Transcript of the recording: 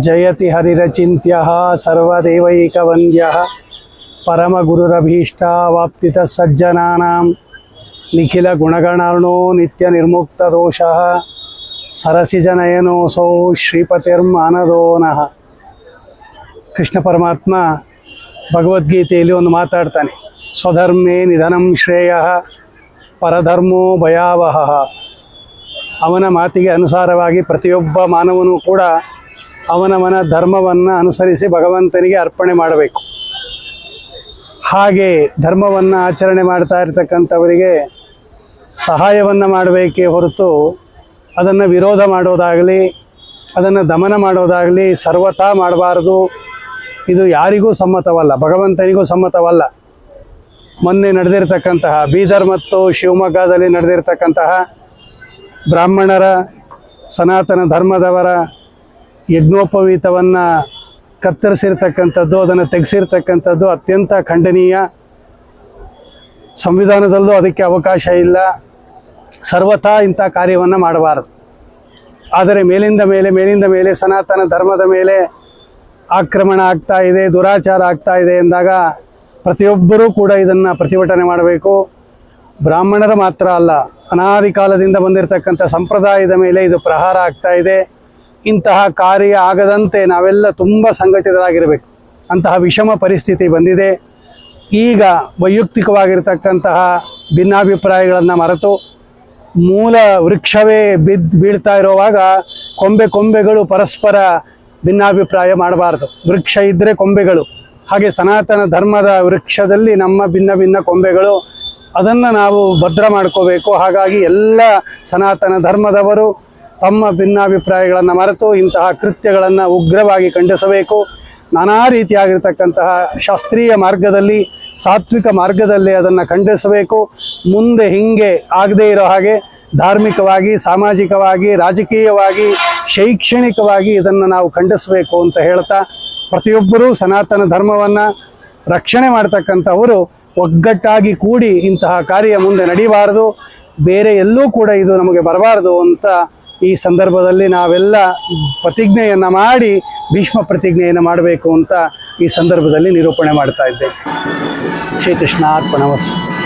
ಜಯತಿ ಹರಿರಚಿತ್ಯ ಸರ್ವದೇವೈಕವಂದ್ಯ ಪರಮಗುರುರಭೀಷ್ಟಾವಾಪ್ತಿತ ಸಜ್ಜನಾನಾಂ ನಿಖಿಲ ಗುಣಗಣಾರ್ಣೋ ನಿತ್ಯ ನಿರ್ಮುಕ್ತ ದೋಷ ಸರಸಿಜನಯನೋಸೋ ಶ್ರೀಪತಿರ್ಮಾನದೋ ನಃ ಕೃಷ್ಣ ಪರಮಾತ್ಮ ಭಗವದ್ಗೀತೆಯಲ್ಲಿ ಒಂದು ಮಾತಾಡ್ತಾನೆ, ಸ್ವಧರ್ಮೇ ನಿಧನಂ ಶ್ರೇಯ, ಪರಧರ್ಮೋ ಭಯಾವಹ. ಅವನ ಮಾತಿಗೆ ಅನುಸಾರವಾಗಿ ಪ್ರತಿಯೊಬ್ಬ ಮಾನವನೂ ಕೂಡ ಅವನವನ ಧರ್ಮವನ್ನು ಅನುಸರಿಸಿ ಭಗವಂತನಿಗೆ ಅರ್ಪಣೆ ಮಾಡಬೇಕು. ಹಾಗೆ ಧರ್ಮವನ್ನು ಆಚರಣೆ ಮಾಡ್ತಾ ಇರತಕ್ಕಂಥವರಿಗೆ ಸಹಾಯವನ್ನು ಮಾಡಬೇಕೇ ಹೊರತು ಅದನ್ನು ವಿರೋಧ ಮಾಡೋದಾಗಲಿ, ಅದನ್ನು ದಮನ ಮಾಡೋದಾಗಲಿ ಸರ್ವತಾ ಮಾಡಬಾರದು. ಇದು ಯಾರಿಗೂ ಸಮ್ಮತವಲ್ಲ, ಭಗವಂತನಿಗೂ ಸಮ್ಮತವಲ್ಲ. ಮೊನ್ನೆ ನಡೆದಿರ್ತಕ್ಕಂತಹ ಬೀದರ್ ಮತ್ತು ಶಿವಮೊಗ್ಗದಲ್ಲಿ ನಡೆದಿರ್ತಕ್ಕಂತಹ ಬ್ರಾಹ್ಮಣರ, ಸನಾತನ ಧರ್ಮದವರ ಯಜ್ಞೋಪವೀತವನ್ನು ಕತ್ತರಿಸಿರ್ತಕ್ಕಂಥದ್ದು, ಅದನ್ನು ತೆಗೆಸಿರ್ತಕ್ಕಂಥದ್ದು ಅತ್ಯಂತ ಖಂಡನೀಯ. ಸಂವಿಧಾನದಲ್ಲೂ ಅದಕ್ಕೆ ಅವಕಾಶ ಇಲ್ಲ. ಸರ್ವಥಾ ಇಂಥ ಕಾರ್ಯವನ್ನು ಮಾಡಬಾರದು. ಆದರೆ ಮೇಲಿಂದ ಮೇಲೆ ಮೇಲಿಂದ ಮೇಲೆ, ಸನಾತನ ಧರ್ಮದ ಮೇಲೆ ಆಕ್ರಮಣ ಆಗ್ತಾ ಇದೆ, ದುರಾಚಾರ ಆಗ್ತಾ ಇದೆ ಎಂದಾಗ ಪ್ರತಿಯೊಬ್ಬರೂ ಕೂಡ ಇದನ್ನು ಪ್ರತಿಭಟನೆ ಮಾಡಬೇಕು. ಬ್ರಾಹ್ಮಣರ ಮಾತ್ರ ಅಲ್ಲ, ಅನಾದಿ ಕಾಲದಿಂದ ಬಂದಿರತಕ್ಕಂಥ ಸಂಪ್ರದಾಯದ ಮೇಲೆ ಇದು ಪ್ರಹಾರ ಆಗ್ತಾ ಇದೆ. ಇಂತಹ ಕಾರ್ಯ ಆಗದಂತೆ ನಾವೆಲ್ಲ ತುಂಬ ಸಂಘಟಿತರಾಗಿರಬೇಕು. ಅಂತಹ ವಿಷಮ ಪರಿಸ್ಥಿತಿ ಬಂದಿದೆ. ಈಗ ವೈಯಕ್ತಿಕವಾಗಿರ್ತಕ್ಕಂತಹ ಭಿನ್ನಾಭಿಪ್ರಾಯಗಳನ್ನು ಮರೆತು ಮೂಲ ವೃಕ್ಷವೇ ಬಿದ್ದು ಬೀಳ್ತಾ ಇರುವಾಗ ಕೊಂಬೆ ಕೊಂಬೆಗಳು ಪರಸ್ಪರ ಭಿನ್ನಾಭಿಪ್ರಾಯ ಮಾಡಬಾರ್ದು. ವೃಕ್ಷ ಇದ್ದರೆ ಕೊಂಬೆಗಳು. ಹಾಗೆ ಸನಾತನ ಧರ್ಮದ ವೃಕ್ಷದಲ್ಲಿ ನಮ್ಮ ಭಿನ್ನ ಭಿನ್ನ ಕೊಂಬೆಗಳು, ಅದನ್ನು ನಾವು ಭದ್ರ ಮಾಡ್ಕೋಬೇಕು. ಹಾಗಾಗಿ ಎಲ್ಲ ಸನಾತನ ಧರ್ಮದವರು ತಮ್ಮ ಭಿನ್ನಾಭಿಪ್ರಾಯಗಳನ್ನು ಮರೆತು ಇಂತಹ ಕೃತ್ಯಗಳನ್ನು ಉಗ್ರವಾಗಿ ಖಂಡಿಸಬೇಕು. ನಾನಾ ರೀತಿಯಾಗಿರ್ತಕ್ಕಂತಹ ಶಾಸ್ತ್ರೀಯ ಮಾರ್ಗದಲ್ಲಿ, ಸಾತ್ವಿಕ ಮಾರ್ಗದಲ್ಲಿ ಅದನ್ನು ಖಂಡಿಸಬೇಕು. ಮುಂದೆ ಹಿಂಗೆ ಆಗದೇ ಇರೋ ಹಾಗೆ ಧಾರ್ಮಿಕವಾಗಿ, ಸಾಮಾಜಿಕವಾಗಿ, ರಾಜಕೀಯವಾಗಿ, ಶೈಕ್ಷಣಿಕವಾಗಿ ಇದನ್ನು ನಾವು ಖಂಡಿಸಬೇಕು ಅಂತ ಹೇಳ್ತಾ ಪ್ರತಿಯೊಬ್ಬರೂ ಸನಾತನ ಧರ್ಮವನ್ನು ರಕ್ಷಣೆ ಮಾಡ್ತಕ್ಕಂಥವರು ಒಗ್ಗಟ್ಟಾಗಿ ಕೂಡಿ ಇಂತಹ ಕಾರ್ಯ ಮುಂದೆ ನಡೀಬಾರದು. ಬೇರೆ ಎಲ್ಲೂ ಕೂಡ ಇದು ನಮಗೆ ಬರಬಾರದು ಅಂತ ಈ ಸಂದರ್ಭದಲ್ಲಿ ನಾವೆಲ್ಲ ಪ್ರತಿಜ್ಞೆಯನ್ನು ಮಾಡಿ ಭೀಷ್ಮ ಪ್ರತಿಜ್ಞೆಯನ್ನು ಮಾಡಬೇಕು ಅಂತ ಈ ಸಂದರ್ಭದಲ್ಲಿ ನಿರೂಪಣೆ ಮಾಡ್ತಾ ಇದ್ದೇವೆ. ಶ್ರೀಕೃಷ್ಣ ಅರ್ಪಣವಸ್ತು